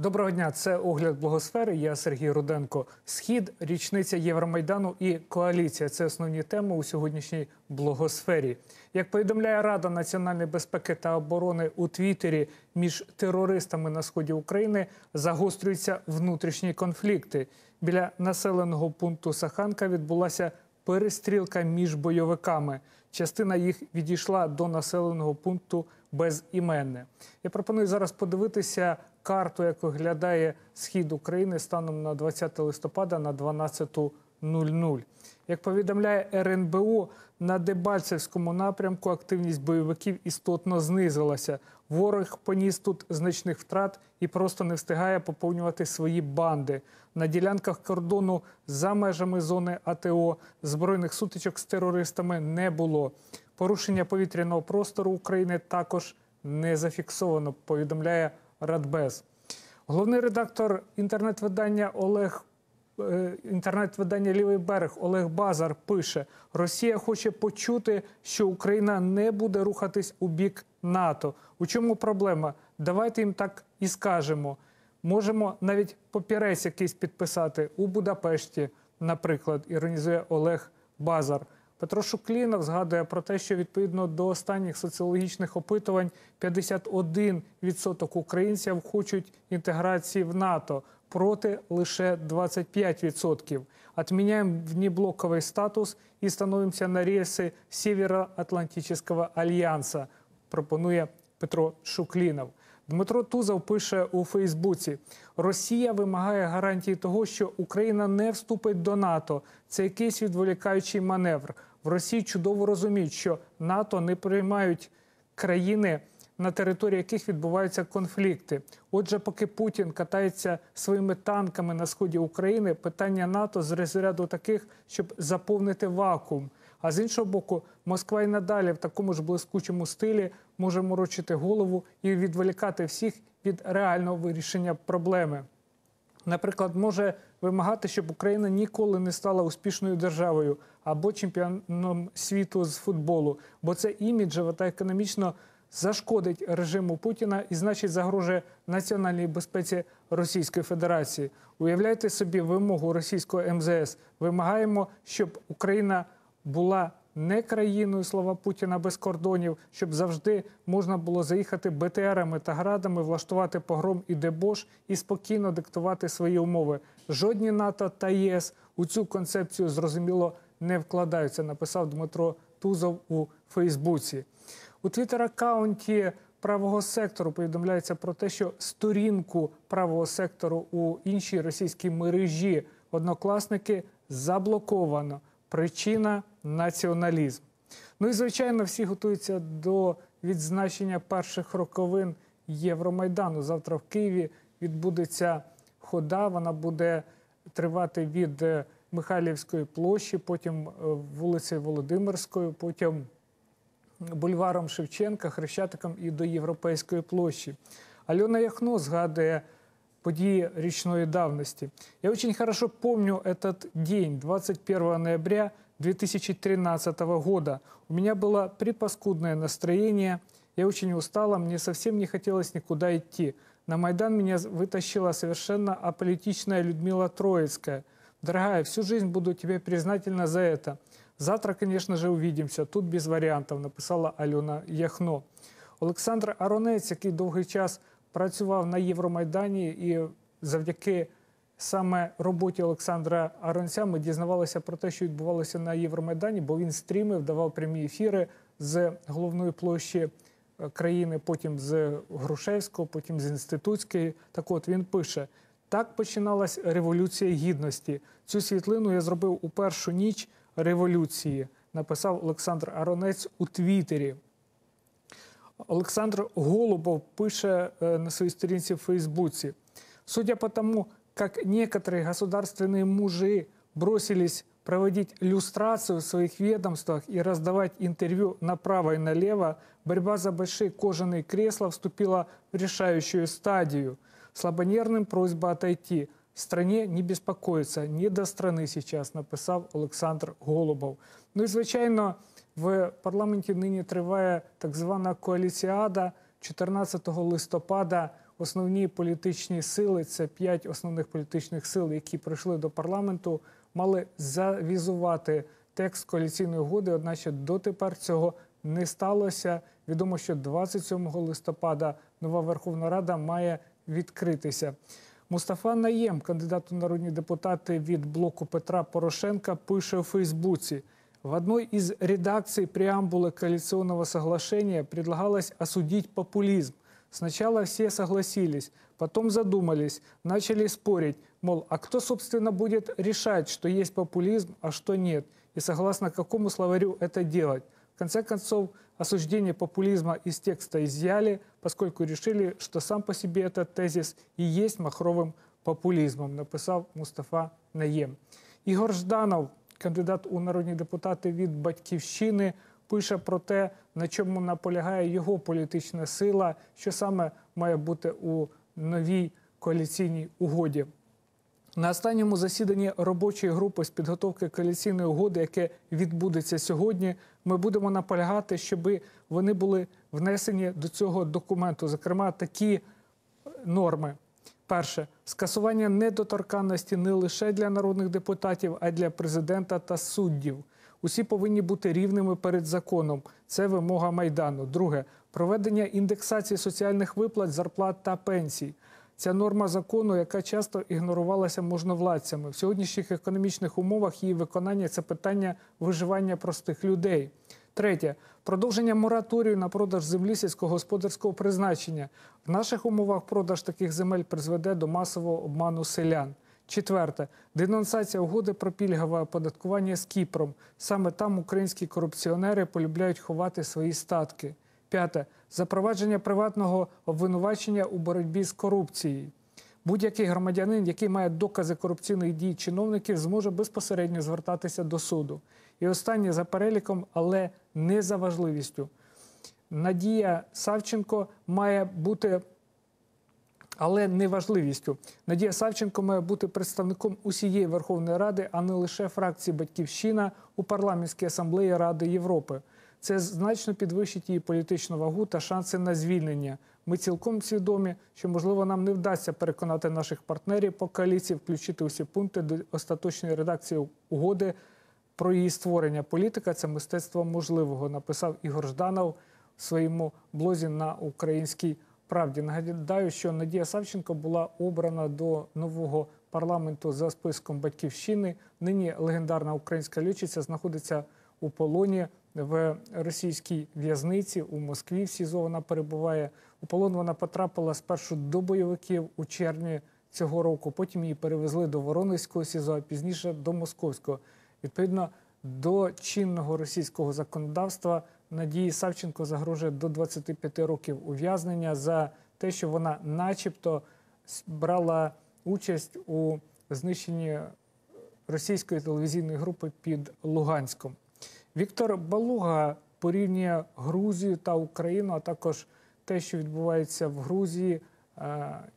Доброго дня, це огляд благосфери. Я Сергій Руденко. Схід, річниця Євромайдану і коаліція це основні теми у сьогоднішній благосфері. Як повідомляє Рада національної безпеки та оборони у Твіттері, між терористами на сході України загострюються внутрішні конфлікти. Біля населеного пункту Саханка відбулася перестрілка між бойовиками. Частина їх відійшла до населеного пункту безіменне. Я пропоную зараз подивитися карту, як виглядає схід України станом на 20 листопада на 12.00. Як повідомляє РНБО, на Дебальцевському напрямку активність бойовиків істотно знизилася. Ворог поніс тут значних втрат і просто не встигає поповнювати свої банди. На ділянках кордону за межами зони АТО збройних сутичок з терористами не було. Порушення повітряного простору України також не зафіксовано. Повідомляє Радбез. Головний редактор інтернет-видання Олег е, інтернет-видання Лівий берег Олег Базар пише: Росія хоче почути, що Україна не буде рухатись у бік НАТО. У чому проблема? Давайте їм так і скажемо. Можемо навіть папірець якийсь підписати у Будапешті, наприклад, іронізує Олег Базар. Петро Шуклінов згадує про те, що відповідно до останніх соціологічних опитувань 51% українців хочуть інтеграції в НАТО, проти лише 25%. Отменяем внеблоковый статус і становимося на рельси Североатлантического альянса, пропонує Петро Шуклінов. Дмитро Тузов пише у Фейсбуці: Росія вимагає гарантії того, що Україна не вступить до НАТО. Це якийсь відволікаючий маневр. В Росії чудово розуміють, що НАТО не приймають країни, на території яких відбуваються конфлікти. Отже, поки Путін катається своїми танками на сході України, питання НАТО з розряду таких, щоб заповнити вакуум. А з іншого боку, Москва і надалі в такому ж блискучому стилі може морочити голову і відволікати всіх від реального вирішення проблеми. Наприклад, може вимагати, щоб Україна ніколи не стала успішною державою або чемпіоном світу з футболу, бо це іміджево та економічно зашкодить режиму Путіна і, значить, загрожує національній безпеці Російської Федерації. Уявляйте собі вимогу російського МЗС. Вимагаємо, щоб Україна була не країною слова Путіна без кордонів, щоб завжди можна було заїхати БТРами та градами, влаштувати погром і дебош і спокійно диктувати свої умови. Жодні НАТО та ЄС у цю концепцію зрозуміло не вкладаються. Написав Дмитро Тузов у Фейсбуці. У твіттер-аккаунті правого сектору повідомляється про те, що сторінку правого сектору у іншій російській мережі однокласники заблоковано. Причина націоналізм. Ну і звичайно, всі готуються до відзначення перших роковин Євромайдану. Завтра в Києві відбудеться хода. Вона буде тривати від е, Михайлівської площі, потім е, вулицею Володимирською, потім бульваром Шевченка, Хрещатиком і до Європейської площі. Альона Яхно згадує події речной давности. Я очень хорошо помню этот день, 21 ноября 2013 года. У меня было припаскудное настроение, я очень устала, мне совсем не хотелось никуда идти. На Майдан меня вытащила совершенно аполитичная Людмила Троицкая. Дорогая, всю жизнь буду тебе признательна за это. Завтра, конечно же, увидимся. Тут без варіантів, написала Альона Яхно. Олександр Аронець, який довгий час працював на Євромайдані, і завдяки саме роботі Олександра Аронця ми дізнавалися про те, що відбувалося на Євромайдані, бо він стрімив, давав прямі ефіри з головної площі е, країни, потім з Грушевського, потім з інститутської. Так, от він пише. Так починалась революція гідності. Цю світлину я зробив у першу ніч революції. Написав Олександр Аронець у Твіттері. Александр Голубов пише э, на своей странице в Фейсбуке. Судя по тому, как некоторые государственные мужи бросились проводить люстрацию в своих ведомствах и раздавать интервью направо и налево, борьба за большие кожаные кресла вступила в решающую стадию. Слабонервным просьба отойти. Стране не беспокоиться, не до страны сейчас, написав Олександр Голубов. Ну і звичайно. В парламенті нині триває так звана коаліціада. 14 листопада основні політичні сили, це п'ять основних політичних сил, які прийшли до парламенту, мали завізувати текст коаліційної угоди. Одначе дотепер цього не сталося. Відомо, що 27 листопада нова Верховна Рада має відкритися. Мустафа Наєм, кандидат у народні депутати від блоку Петра Порошенка, пише у Фейсбуці. В одной из редакций преамбулы коалиционного соглашения предлагалось осудить популизм. Сначала все согласились, потом задумались, начали спорить, мол, а кто, собственно, будет решать, что есть популизм, а что нет, и согласно какому словарю это делать. В конце концов, осуждение популизма из текста изъяли, поскольку решили, что сам по себе этот тезис и есть махровым популизмом, написав Мустафа Наєм. Ігор Жданов, кандидат у народні депутати від Батьківщини, пише про те, на чому наполягає його політична сила, що саме має бути у новій коаліційній угоді. На останньому засіданні робочої групи з підготовки коаліційної угоди, яке відбудеться сьогодні, ми будемо наполягати, щоб вони були внесені до цього документу, зокрема, такі норми. Перше скасування недоторканності не лише для народних депутатів, а й для президента та суддів. Усі повинні бути рівними перед законом. Це вимога майдану. Друге проведення індексації соціальних виплат, зарплат та пенсій. Ця норма закону, яка часто ігнорувалася можновладцями в сьогоднішніх економічних умовах, її виконання це питання виживання простих людей. Третє продовження мораторію на продаж землі сільськогосподарського призначення. В наших умовах продаж таких земель призведе до масового обману селян. Четверте денонсація угоди про пільгове оподаткування з Кіпром. Саме там українські корупціонери полюбляють ховати свої статки. П'яте запровадження приватного обвинувачення у боротьбі з корупцією. Будь-який громадянин, який має докази корупційних дій чиновників, зможе безпосередньо звертатися до суду. І останнє за переліком, але не за важливістю. Надія Савченко має бути, але не важливістю. Надія Савченко має бути представником усієї Верховної Ради, а не лише фракції Батьківщина у парламентській асамблеї Ради Європи. Це значно підвищить її політичну вагу та шанси на звільнення. Ми цілком свідомі, що можливо нам не вдасться переконати наших партнерів по коаліції включити усі пункти до остаточної редакції угоди про її створення. Політика це мистецтво можливого, написав Ігор Жданов в своєму блозі на українській правді. Нагадаю, що Надія Савченко була обрана до нового парламенту за списком батьківщини. Нині легендарна українська льотчиця знаходиться у полоні в російській в'язниці у Москві. В СІЗО вона перебуває. У полон вона потрапила спершу до бойовиків у червні цього року. Потім її перевезли до Воронезького СІЗО, а пізніше до Московського. Відповідно до чинного російського законодавства Надії Савченко загрожує до 25 років ув'язнення за те, що вона, начебто, брала участь у знищенні російської телевізійної групи під Луганськом. Віктор Балуга порівнює Грузію та Україну, а також те, що відбувається в Грузії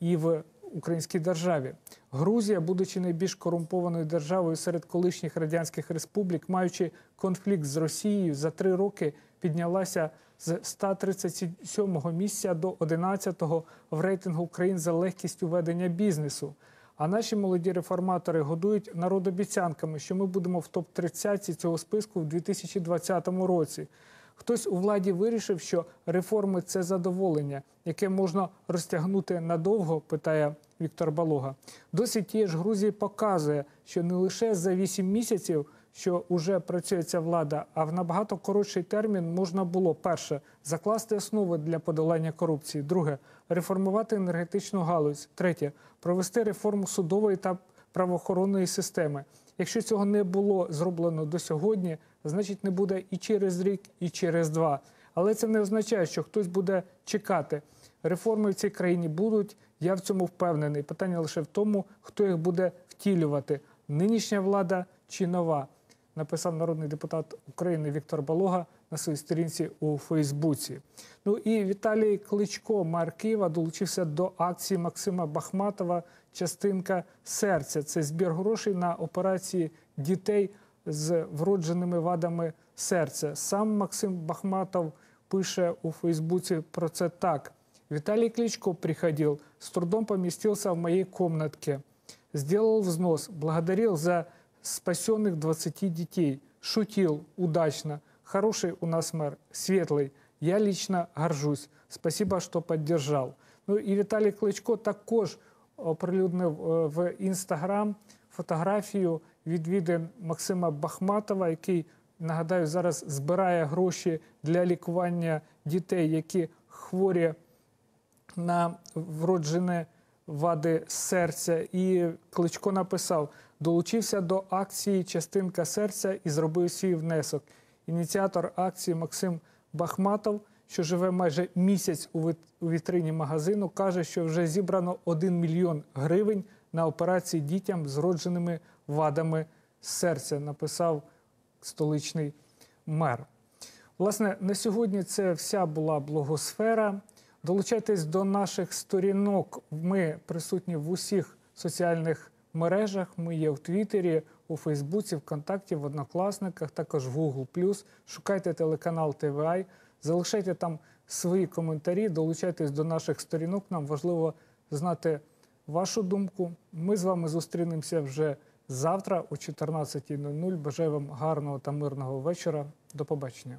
і в українській державі. Грузія, будучи найбільш корумпованою державою серед колишніх радянських республік, маючи конфлікт з Росією за три роки, піднялася з 137-го місця до 11-го в рейтингу країн за легкістю ведення бізнесу. А наші молоді реформатори годують народ обіцянками, що ми будемо в топ 30 цього списку в 2020 році. Хтось у владі вирішив, що реформи це задоволення, яке можна розтягнути надовго, питає Віктор Балога. Досі тієї ж Грузії показує, що не лише за 8 місяців, що вже працює ця влада, а в набагато коротший термін можна було перше закласти основи для подолання корупції, друге реформувати енергетичну галузь, третє провести реформу судової та правоохоронної системи. Якщо цього не було зроблено до сьогодні, значить не буде і через рік, і через два. Але це не означає, що хтось буде чекати. Реформи в цій країні будуть. Я в цьому впевнений. Питання лише в тому, хто їх буде втілювати: нинішня влада чи нова. Написав народний депутат України Віктор Балога на своїй сторінці у Фейсбуці. Ну і Віталій Кличко, мер Києва, долучився до акції Максима Бахматова. Частинка серця це збір грошей на операції дітей з вродженими вадами серця. Сам Максим Бахматов пише у Фейсбуці про це так: Виталий Кличко приходил, с трудом поместился в моей комнатке. Сделал взнос, благодарил за спасенных 20 детей. Шутил удачно. Хороший у нас мэр, светлый. Я лично горжусь. Спасибо, що поддержал. Ну і Віталій Кличко також оприлюднив е, в інстаграм фотографію відвідин Максима Бахматова, який нагадаю зараз збирає гроші для лікування дітей, які хворі на вроджене вади серця. І Кличко написав: долучився до акції Частинка серця і зробив свій внесок. Ініціатор акції Максим Бахматов, що живе майже місяць у вітрині магазину, каже, що вже зібрано 1 мільйон гривень на операції дітям з вродженими вадами серця, написав столичний мер. Власне, на сьогодні це вся була блогосфера. Долучайтесь до наших сторінок. Ми присутні в усіх соціальних мережах. Ми є в Твіттері, у Фейсбуці, ВКонтакті, в Однокласниках, також в Google+. Шукайте телеканал ТВА, залишайте там свої коментарі, долучайтесь до наших сторінок. Нам важливо знати вашу думку. Ми з вами зустрінемося вже завтра о 14.00. Бажаю вам гарного та мирного вечора. До побачення.